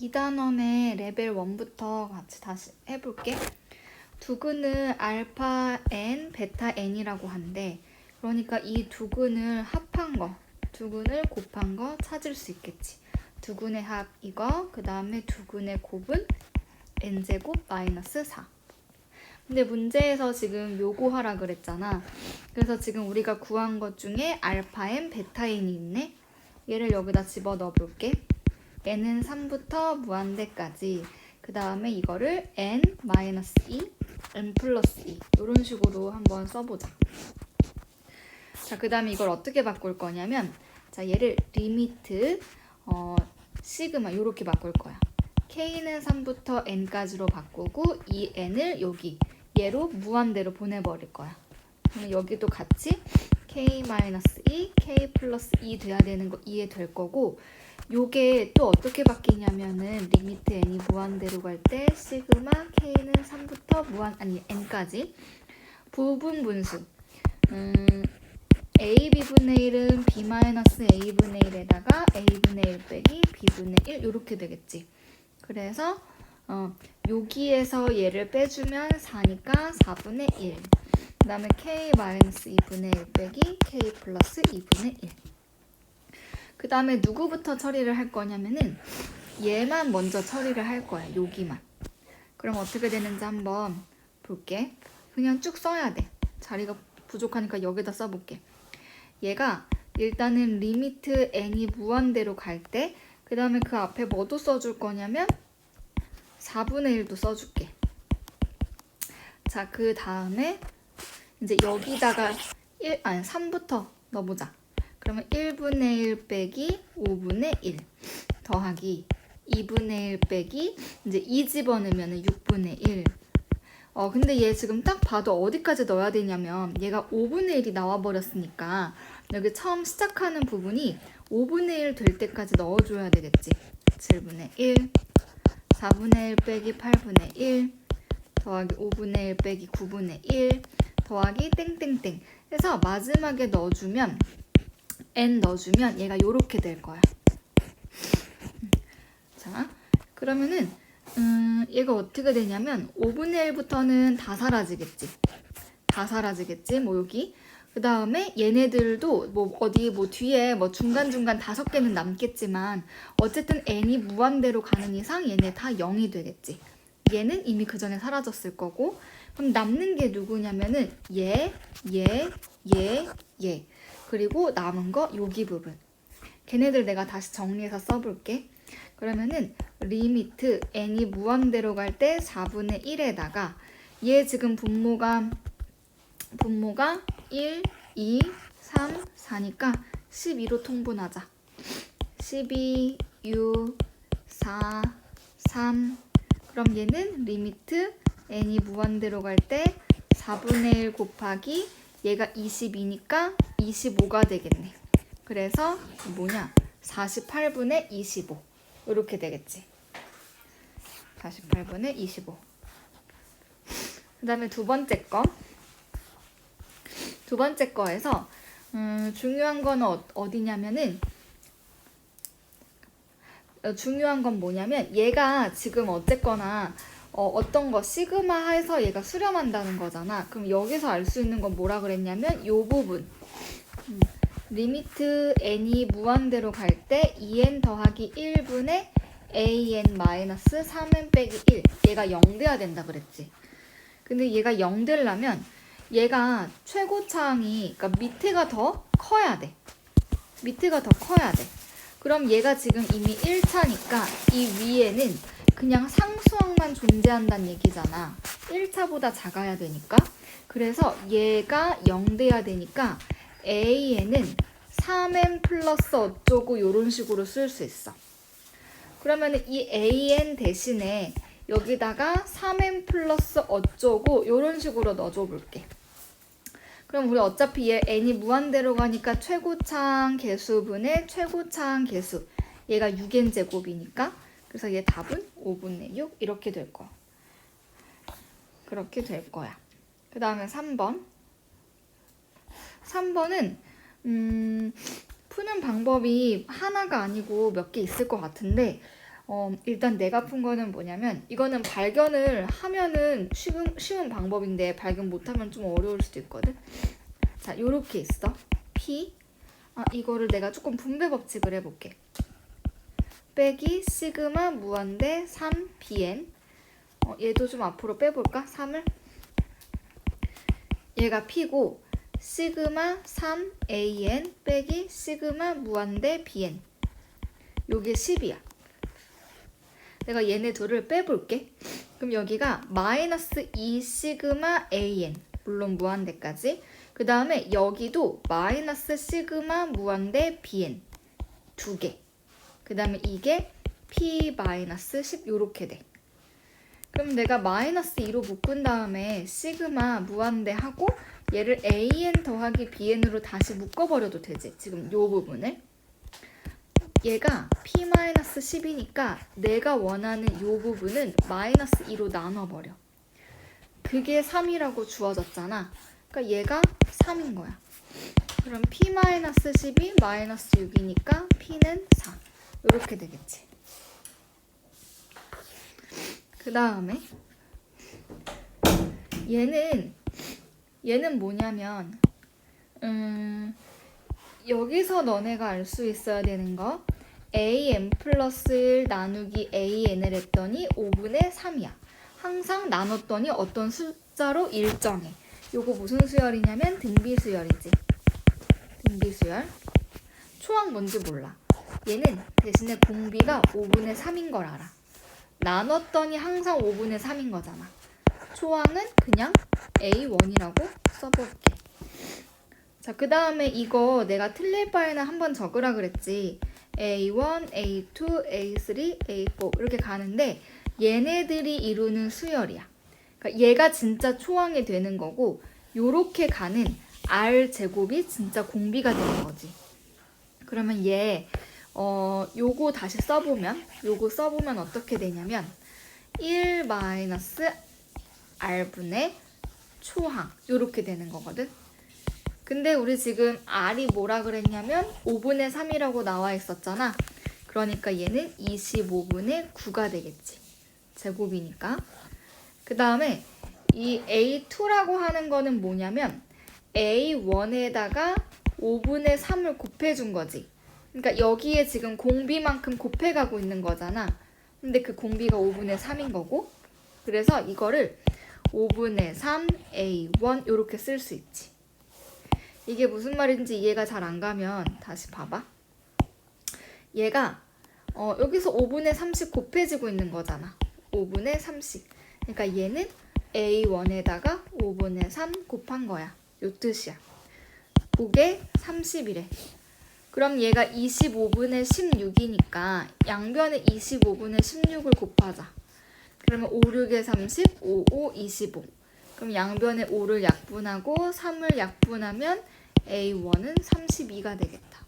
2단원의 레벨 1부터 같이 다시 해볼게. 두근을 알파 n, 베타 n이라고 한대. 그러니까 이 두근을 합한 거, 두근을 곱한 거 찾을 수 있겠지. 두근의 합 이거, 그 다음에 두근의 곱은 n제곱 마이너스 4. 근데 문제에서 지금 요거 하라 그랬잖아. 그래서 지금 우리가 구한 것 중에 알파 n, 베타 n이 있네. 얘를 여기다 집어 넣어 볼게. N은 3부터 무한대까지. 그 다음에 이거를 n 마이너스 2, n 플러스 2 이런 식으로 한번 써보자. 자, 그 다음에 이걸 어떻게 바꿀 거냐면 자, 얘를 리미트 어, 시그마 이렇게 바꿀 거야. k는 3부터 n까지로 바꾸고 이 n을 여기 얘로 무한대로 보내버릴 거야. 그러면 여기도 같이 k-2, k 플러스 2 돼야 되는 거 이해될 거고 요게 또 어떻게 바뀌냐면은 리미트 n이 무한대로 갈 때 시그마 k는 3부터 무한 아니 n까지 부분 분수 음, ab분의 1은 b 마이너스 a분의 1에다가 a분의 1 빼기 b분의 1 이렇게 되겠지. 그래서 어, 여기에서 얘를 빼주면 4니까 4분의 1. 그 다음에 k 마이너스 2분의 1 빼기 k 플러스 2분의 1. 그 다음에 누구부터 처리를 할 거냐면은 얘만 먼저 처리를 할 거야. 여기만. 그럼 어떻게 되는지 한번 볼게. 그냥 쭉 써야 돼. 자리가 부족하니까 여기다 써볼게. 얘가 일단은 리미트 n이 무한대로 갈 때, 그 다음에 그 앞에 뭐도 써줄 거냐면 4분의 1도 써줄게. 자, 그 다음에 이제 여기다가 1, 아니 3부터 넣어보자. 그러면 1분의 1 빼기 5분의 1 더하기 2분의 1 빼기 이제 2 집어넣으면 6분의 1. 어, 근데 얘 지금 딱 봐도 어디까지 넣어야 되냐면 얘가 5분의 1이 나와버렸으니까 여기 처음 시작하는 부분이 5분의 1 될 때까지 넣어줘야 되겠지. 7분의 1, 4분의 1 빼기 8분의 1 더하기 5분의 1 빼기 9분의 1 더하기 땡땡땡 해서 마지막에 넣어주면 n 넣어주면 얘가 요렇게 될 거야. 자, 그러면은 음, 얘가 어떻게 되냐면 5분의 1부터는 다 사라지겠지. 다 사라지겠지. 뭐 여기. 그 다음에 얘네들도 뭐 어디 뭐 뒤에 뭐 중간중간 다섯 개는 남겠지만 어쨌든 n이 무한대로 가는 이상 얘네 다 0이 되겠지. 얘는 이미 그 전에 사라졌을 거고 그럼 남는 게 누구냐면은 얘, 얘, 얘, 얘. 그리고 남은 거 여기 부분. 걔네들 내가 다시 정리해서 써볼게. 그러면은 리미트 n이 무한대로 갈 때 4분의 1에다가 얘 지금 분모가 분모가 1, 2, 3, 4니까 12로 통분하자. 12, 6, 4, 3. 그럼 얘는 리미트 n이 무한대로 갈 때 4분의 1 곱하기 얘가 22니까 25가 되겠네. 그래서 뭐냐? 48분의 25. 이렇게 되겠지. 48분의 25. 그 다음에 두 번째 거. 두 번째 거에서 음, 중요한 건 어, 어디냐면은 어, 중요한 건 뭐냐면 얘가 지금 어쨌거나 어, 떤 거 시그마 해서 얘가 수렴한다는 거잖아. 그럼 여기서 알 수 있는 건 뭐라 그랬냐면 요 부분. 음, 리미트 n이 무한대로 갈 때 2n 더하기 1분의 an 마이너스 3n 빼기 1. 얘가 0 돼야 된다 그랬지. 근데 얘가 0 되려면 얘가 최고차항이 그러니까 밑에가 더 커야 돼. 밑에가 더 커야 돼. 그럼 얘가 지금 이미 1차니까 이 위에는 그냥 상수항만 존재한다는 얘기잖아. 1차보다 작아야 되니까. 그래서 얘가 0 돼야 되니까 a에는 3n 플러스 어쩌고 이런 식으로 쓸 수 있어. 그러면 이 an 대신에 여기다가 3n 플러스 어쩌고 이런 식으로 넣어줘 볼게. 그럼 우리 어차피 얘 n이 무한대로 가니까 최고차항 개수분의 최고차항 개수. 얘가 6n 제곱이니까 그래서 얘 답은 5분의 6 이렇게 될 거야. 그렇게 될 거야. 그 다음에 3번. 3번은 음, 푸는 방법이 하나가 아니고 몇 개 있을 것 같은데 어, 일단 내가 푼 거는 뭐냐면 이거는 발견을 하면은 쉬운, 쉬운 방법인데 발견 못하면 좀 어려울 수도 있거든. 자, 요렇게 있어. P. 아, 이거를 내가 조금 분배 법칙을 해볼게. 빼기 시그마 무한대 3bn. 어, 얘도 좀 앞으로 빼볼까? 3을. 얘가 P고 시그마 3an 빼기 시그마 무한대 bn. 요게 10이야. 내가 얘네 둘을 빼볼게. 그럼 여기가 마이너스 2 시그마 an 물론 무한대까지. 그 다음에 여기도 마이너스 시그마 무한대 bn 두 개. 그 다음에 이게 p 마이너스 10 요렇게 돼. 그럼 내가 마이너스 2로 묶은 다음에 시그마 무한대 하고 얘를 an 더하기 bn으로 다시 묶어버려도 되지. 지금 요 부분을. 얘가 p-10이니까 내가 원하는 요 부분은 마이너스 2로 나눠버려. 그게 3이라고 주어졌잖아. 그러니까 얘가 3인 거야. 그럼 p-10이 마이너스 6이니까 p는 4. 이렇게 되겠지. 그 다음에 얘는 얘는 뭐냐면 음, 여기서 너네가 알 수 있어야 되는 거 an 플러스 1 나누기 an을 했더니 5분의 3이야. 항상 나눴더니 어떤 숫자로 일정해. 요거 무슨 수열이냐면 등비 수열이지. 등비 수열. 초항 뭔지 몰라. 얘는 대신에 공비가 5분의 3인 걸 알아. 나눴더니 항상 5분의 3인 거잖아. 초항은 그냥 A1이라고 써볼게. 자, 그 다음에 이거 내가 틀릴 바에는 한번 적으라 그랬지. A1, A2, A3, A4 이렇게 가는데 얘네들이 이루는 수열이야. 그러니까 얘가 진짜 초항이 되는 거고 요렇게 가는 R 제곱이 진짜 공비가 되는 거지. 그러면 얘 어, 요거 다시 써보면 요거 써보면 어떻게 되냐면 1 마이너스 R분의 초항 요렇게 되는 거거든. 근데 우리 지금 R이 뭐라 그랬냐면 5분의 3이라고 나와 있었잖아. 그러니까 얘는 25분의 9가 되겠지. 제곱이니까. 그 다음에 이 A2라고 하는 거는 뭐냐면 A1에다가 5분의 3을 곱해준 거지. 그러니까 여기에 지금 공비만큼 곱해가고 있는 거잖아. 근데 그 공비가 5분의 3인 거고. 그래서 이거를 5분의 3 A1 이렇게 쓸 수 있지. 이게 무슨 말인지 이해가 잘 안 가면 다시 봐봐. 얘가 어, 여기서 5분의 3씩 곱해지고 있는 거잖아. 5분의 3씩. 그러니까 얘는 A1에다가 5분의 3 곱한 거야. 요 뜻이야. 그게 30이래. 그럼 얘가 25분의 16이니까 양변에 25분의 16을 곱하자. 그러면 5, 6에 30, 5, 5, 25. 그럼 양변에 5를 약분하고 3을 약분하면 A1은 32가 되겠다.